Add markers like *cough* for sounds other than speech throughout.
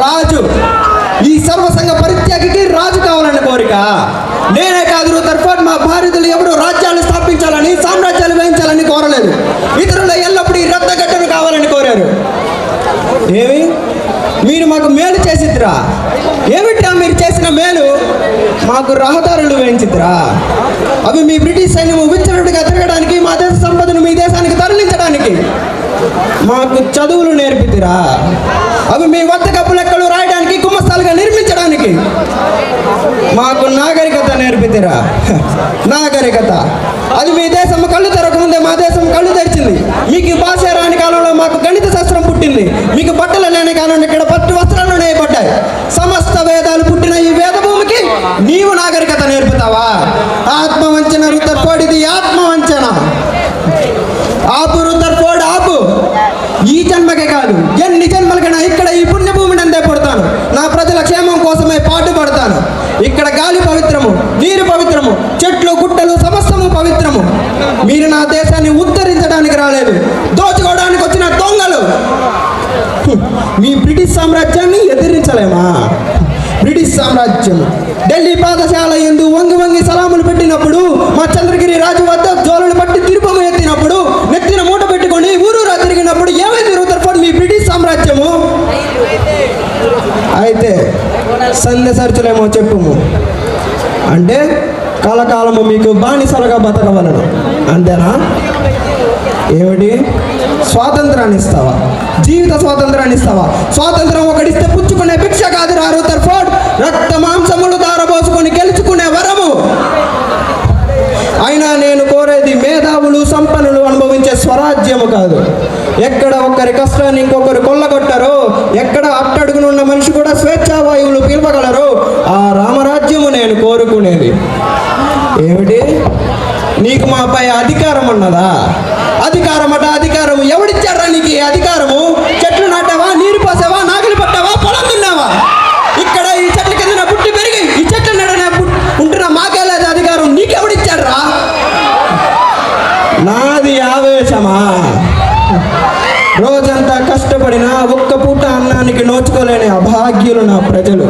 రాజు ఈ సర్వసంగ పరిత్యాగికి రాజు కావాలని కోరిక. నేనే కాదు తర్ఫాన్ మా భారతీయులు ఎవరు రాజ్యాలు స్థాపించాలని సామ్రాజ్యాలు వేయించాలని కోరలేదు. ఇతరుల ఎల్లప్పుడూ ఈ రద్దగట్టను కావాలని కోరారు. ఏమి? మీరు మాకు మేలు చేసిద్రా ఏమిట్రా మీరు చేసిన మేలు? మాకు రహదారులు వేయించిద్రా అవి మీ బ్రిటిష్ సైన్యం విచ్చరుడిగా తిరగడానికి మా దేశ సంపదను మీ దేశానికి తరలించడానికి మాకు చదువులు నేర్పితిరా అవి మీ వద్ద కప్పు లెక్కలు రాయడానికి గుమ్మస్తాలుగా నిర్మించడానికి. మాకు నాగరికత నేర్పితేరా. *laughs* నాగరికత. అది మీ దేశం కళ్ళు తెరకముందే మా దేశం కళ్ళు తెరిచింది. మీకు ఈ భాష రాని కాలంలో మాకు గణిత శాస్త్రం పుట్టింది. మీకు బట్టలు లేని కాలంలో ఇక్కడ పట్టు వస్త్రాలు నేయబడ్డాయి. సమస్త వేదాలు పుట్టిన ఈ వేద భూమికి నీవు నాగరికత నేర్పుతావా? ఆత్మవంచన రుద్దపోడిది ఆత్మవంచన. ఆపు రుతర్పోడు ఆపు. ఈ జన్మకే కాదు ఎన్ని జన్మలకైనా ఇక్కడ ఈ పుణ్యభూమిని అందే పడతాను నా ప్రజల క్షేమం కోసమే పాటుపడతాను ఇక్కడ గాలి పవిత్రము నీరు పవిత్రము చెట్లు గుట్టలు సమస్తము పవిత్రము. మీరు నా దేశాన్ని ఉద్ధరించడానికి రాలేదు దోచుకోవడానికి వచ్చిన దొంగలు. మీ బ్రిటిష్ సామ్రాజ్యాన్ని ఎదిరించలేమా? బ్రిటిష్ సామ్రాజ్యం. ఢిల్లీ పాఠశాల ఎందు వంగి వంగి సలాములు పెట్టినప్పుడు మా చంద్రగిరి రాజు వద్ద జోలను పట్టి తిరుపము ఎత్తినప్పుడు నెత్తిన మూట పెట్టుకొని ఊరూరా తిరిగినప్పుడు ఏమైంది రూతర్ఫోర్డ్ మీ బ్రిటిష్ సామ్రాజ్యము. అయితే సందెసరచులేమో చెప్పుము. అంటే కలకాలము మీకు బానిసలుగా బతకవలను. అంతేనా? ఏమిటి? స్వాతంత్రాన్ని ఇస్తావా? జీవిత స్వాతంత్రాన్ని ఇస్తావా? స్వాతంత్రం ఒకడిస్తే పుచ్చుకునే భిక్ష కాదు రారు ఫోర్డ్. రక్త మాంసములు దారబోసుకొని గెలుచుకునే వరము. అయినా నేను కోరేది మేధావులు సంపన్నులు అనుభవించే స్వరాజ్యము కాదు. ఎక్కడ ఒక్కరి కష్టాన్ని ఇంకొకరు కొల్లగొట్టారో ఏమిటి? నీకు మాపై అధికారం అన్నదా అధికారం అట అధికారం ఎవడిచ్చారా నీకు ఈ అధికారము? చెట్లు నాటావా? నీరు పోసావా? నాగలి పట్టావా? పొలం తిన్నావా ఇక్కడ ఈ చెట్ల కింద పుట్టి పెరిగి ఈ చెట్లు నడన ఉంటున్న మాకే లేదు అధికారం. నీకెవడిచ్చారా నాది ఆవేశమా? రోజంతా కష్టపడినా ఒక్క పూట అన్నానికి నోచుకోలేని అభాగ్యులు నా ప్రజలు.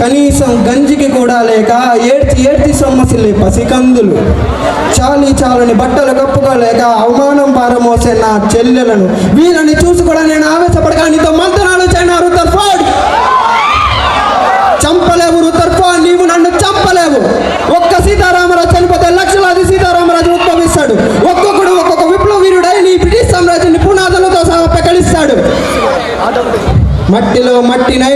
కనీసం గంజికి కూడా లేక ఏడ్చి ఏడ్చి సొమ్మసిల్లి పసికందులు. చాలి చాలని బట్టలు కప్పుకోలేక అవమానం పారమోసే నా చెల్లెలను వీళ్ళని చూసి కూడా నేను ఆవేశపడగా నీతో మంతనాలు చేయనా చంపలేవు రుతర్ఫా నీవు నన్ను చంపలేవు. ఒక్క సీతారామరాజు చనిపోతే లక్షలాది సీతారామరాజు ఉద్భవిస్తాడు. ఒక్కొక్కడు ఒక్కొక్క విప్లవీరుడై నీ బ్రిటిష్ సామ్రాజ్యాన్ని పునాదులతో సహా ప్రకటిస్తాడు మట్టిలో మట్టినై